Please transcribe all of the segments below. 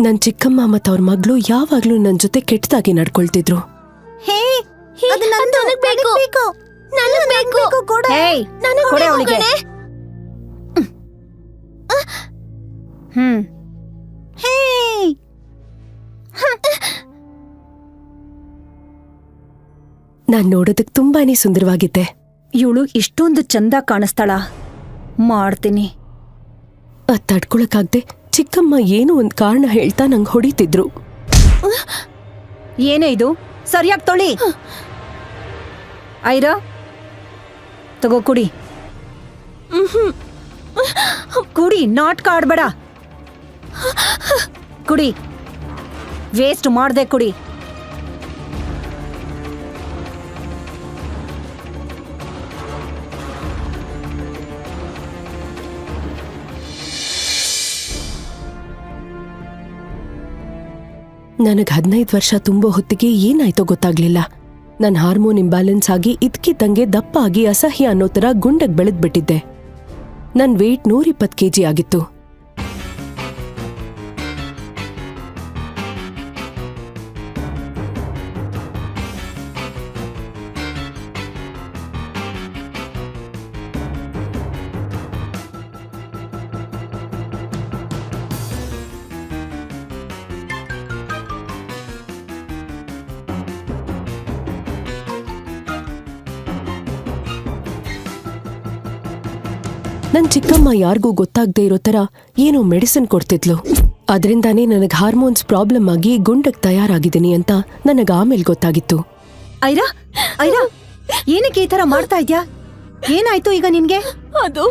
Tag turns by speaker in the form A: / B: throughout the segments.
A: ನನ್ ಚಿಕ್ಕಮ್ಮ ಮತ್ತು ಅವ್ರ ಮಗಳು ಯಾವಾಗ್ಲೂ ನನ್ ಜೊತೆ ಕೆಟ್ಟದಾಗಿ ನಡ್ಕೊಳ್ತಿದ್ರು
B: ಹೇ ಅದು ನಂದು,
C: ನನಗ್ ಬೇಕು.
B: ನನಗ್ ಬೇಕು
C: ನನಗ್
B: ಅದು
C: ಬೇಕು.
B: ಬೇಕು, ಕೊಡು.
C: ಹೇಯ್, ನನಗ್
B: ಕೊಡೆ
C: ಬೇಕು
B: ಅವ್ಳಿಗೆ.
C: ಕಣೆ.
B: ಹ್ಮ್ ಹೇ
A: ನಾನ್ ನೋಡೋದಕ್ ತುಂಬಾನೇ ಸುಂದರವಾಗಿದ್ದೆ
B: ಇವಳು ಇಷ್ಟೊಂದು ಚಂದ ಕಾಣಿಸ್ತಾಳ ಮಾಡ್ತೀನಿ
A: ಅದ್ ತಡ್ಕೊಳಕ್ಕಾಗ್ದೆ ಚಿಕ್ಕಮ್ಮ ಏನೋ ಒಂದು ಕಾರಣ ಹೇಳ್ತಾ ನಂಗೆ ಹೊಡಿತಿದ್ರು.
B: ಏನೇ ಇದು? ಸರಿಯಾಗಿ ತೊಳಿ. ಐರಾ, ತಗೋ ಕುಡಿ. ಕುಡಿ ನಾಟ್ ಕಾಡ್ಬೇಡ ಕುಡಿ. ವೇಸ್ಟ್ ಮಾಡ್ದೆ ಕುಡಿ.
A: ನನಗ್ ಹದಿನೈದು ವರ್ಷ ತುಂಬೋ ಹೊತ್ತಿಗೆ ಏನಾಯ್ತೋ ಗೊತ್ತಾಗ್ಲಿಲ್ಲ. ನನ್ನ ಹಾರ್ಮೋನ್ ಇಂಬ್ಯಾಲೆನ್ಸ್ ಆಗಿ ಇದ್ಕಿದ್ದಂಗೆ ದಪ್ಪ ಆಗಿ ಅಸಹ್ಯ ಅನ್ನೋ ಥರ ಗುಂಡಗ್ ಬೆಳೆದ್ಬಿಟ್ಟಿದ್ದೆ. ನನ್ ವೇಟ್ ಕೆ ಜಿ ಆಗಿತ್ತು. ನನ್ ಚಿಕ್ಕಮ್ಮ ಯಾರಿಗೂ ಗೊತ್ತಾಗದೇ ಇರೋ ತರ ಏನೋ ಮೆಡಿಸಿನ್ ಕೊಡ್ತಿದ್ಲು. ಅದರಿಂದಾನೇ ನನಗೆ ಹಾರ್ಮೋನ್ಸ್ ಪ್ರಾಬ್ಲಮ್ ಆಗಿ ಗುಂಡಕ್ ತಯಾರಾಗಿದ್ದೀನಿ ಅಂತ ನನಗೆ ಆಮೇಲೆ ಗೊತ್ತಾಗಿತ್ತು.
B: ಐರಾ? ಐರಾ? ಏನಕ್ಕೆ ಈ ತರ ಮಾಡ್ತಾ ಇದ್ಯಾ? ಏನಾಯ್ತು ಈಗ ನಿನ್ಗೆ?
C: ಅದು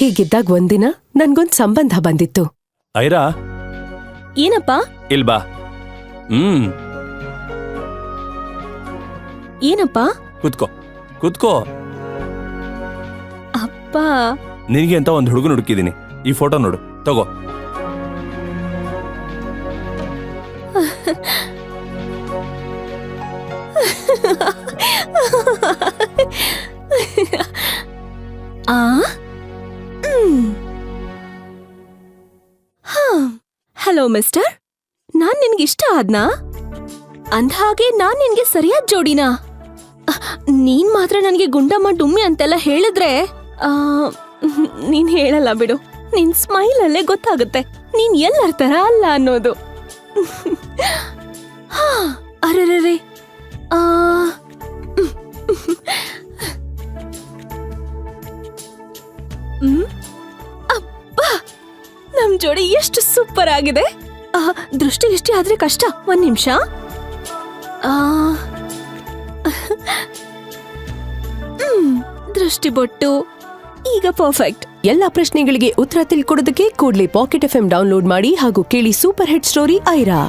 A: ಹೀಗಿದ್ದಾಗ ಒಂದಿನ ನನ್ಗೊಂದ್ ಸಂಬಂಧ ಬಂದಿತ್ತು.
D: ಐರಾ?
C: ಏನಪ್ಪ?
D: ಇಲ್ ಬಾ. ಹ್ಮ್.
C: ಏನಪ್ಪ?
D: ಕುತ್ಕೋ. ಕುತ್ಕೋ.
C: ಅಪ್ಪ.
D: ನಿನಗೆ ಅಂತ ಒಂದು ಹುಡುಗನ ಹುಡುಕಿದೀನಿ. ಈ ಫೋಟೋ ನೋಡು. ತಗೋ.
C: ಆ? ಹಲೋ ಮಿಸ್ಟರ್ ನಾನ್ ನಿನ್ಗೆ ಇಷ್ಟ ಅಂದ ಅಂದ್ಹಾಗೆ ನಾನ್ ನಿನ್ಗೆ ಸರಿಯಾದ ಜೋಡಿನಾ? ನೀನ್ ಮಾತ್ರ ನನಗೆ ಗುಂಡಮ್ಮ ಡುಮ್ಮಿ ಅಂತೆಲ್ಲ ಹೇಳಿದ್ರೆ ನೀನ್ ಹೇಳಲ್ಲ ಬಿಡು. ನಿನ್ ಸ್ಮೈಲ್ ಅಲ್ಲೇ ಗೊತ್ತಾಗುತ್ತೆ. ನೀನ್ ಎಲ್ಲರ ತರ ಅಲ್ಲ ಅನ್ನೋದು. ಹಾ, ಆ ಹ್ಮ್. ಜೋಡಿ ಎಷ್ಟು ಸೂಪರ್ ಆಗಿದೆ. ದೃಷ್ಟಿ ಇಷ್ಟಿ ಆದ್ರೆ ಕಷ್ಟ. ಒಂದ್ ನಿಮಿಷ. ದೃಷ್ಟಿ ಬೊಟ್ಟು. ಈಗ ಪರ್ಫೆಕ್ಟ್
A: ಎಲ್ಲಾ ಪ್ರಶ್ನೆಗಳಿಗೆ ಉತ್ತರ ತಿಳ್ಕೊಡೋದಕ್ಕೆ ಕೂಡಲೇ ಪಾಕೆಟ್ ಎಫ್ ಡೌನ್ಲೋಡ್ ಮಾಡಿ ಹಾಗೂ ಕೇಳಿ ಸೂಪರ್ ಹಿಟ್ ಸ್ಟೋರಿ ಐರಾ